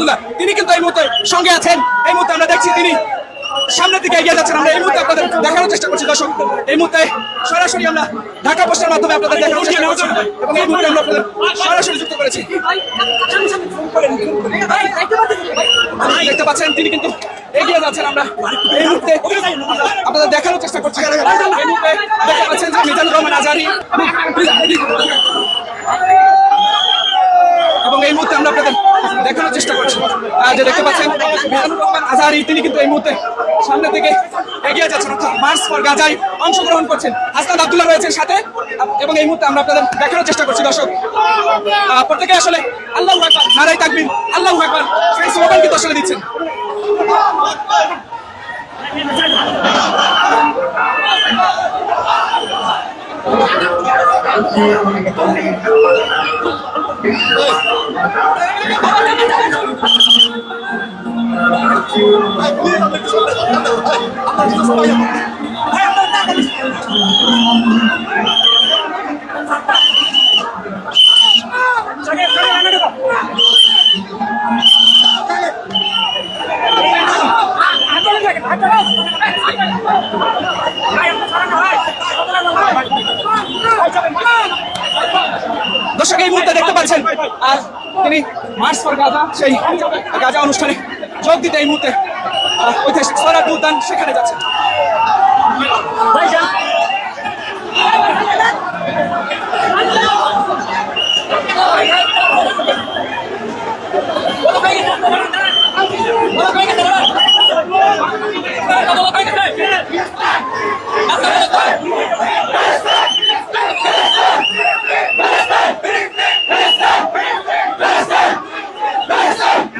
আব্দুল্লাহ তিনি কিন্তু এই মুহূর্তে সঙ্গে আছেন। এই মুহূর্তে আমরা দেখছি তিনি সামনের দিকে এগিয়ে যাচ্ছেন। আমরা এই মুহূর্তে আপনাদের দেখানোর চেষ্টা করছি দর্শক। এই মুহূর্তে সরাসরি আমরা ঢাকা পোস্টের মাধ্যমে আপনাদের দেখানোর চেষ্টা করছি। এবং এই মুহূর্তে আমরা আপনাদের সরাসরি যুক্ত করেছি। দেখতে পাচ্ছেন তিনি কিন্তু এগিয়ে যাচ্ছেন আমরা। এই মুহূর্তে আপনাদের দেখানোর চেষ্টা করছি। এই মুহূর্তে দেখতে পাচ্ছেন যে মিজানুর রহমান আজারি এবং এই মুহূর্তে আমরা আপনাদের দেখানোর চেষ্টা করছি আহ, যে দেখতে পাচ্ছেন আজারি, তিনি কিন্তু এই মুহূর্তে সামনে থেকে এগিয়ে যাচ্ছেন, অর্থাৎ মার্চ ফর গাজায় অংশগ্রহণ করছেন। হাসনাদ আব্দুল্লাহ রয়েছেন সাথে, এবং এই মুহূর্তে আমরা আপনাদের দেখানোর চেষ্টা করছি, দর্শক। প্রত্যেকে আসলে আল্লাহ আকবার নারাই তাকবির, আল্লাহ আকবার, সেই স্লোগান কিন্তু আসলে দিচ্ছেন। দর্শক এই মুহূর্তে দেখতে পাচ্ছেন আর তিনি মার্চ ফর গাজা সেই গাজা অনুষ্ঠানে যোগ দিতে এই মুহূর্তে ঐতিহাসিক সরার উদ্যান সেখানে যাচ্ছেন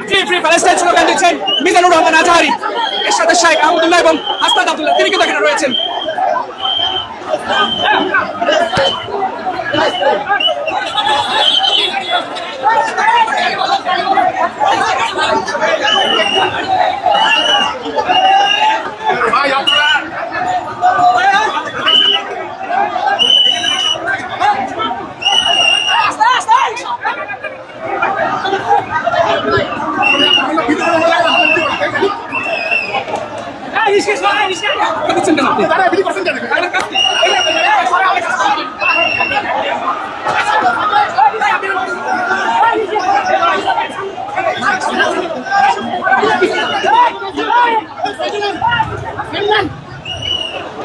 ফ্রি ফ্রি প্যালেস্টাইন স্লোগান দিচ্ছেন মিজানুর রহমান আজহারি এর সাথে শেখ আহমদুল্লাহ এবং হাস্তাদ আবদুল্লাহ। তিনি কিন্তু এখানে রয়েছেন।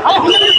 আরে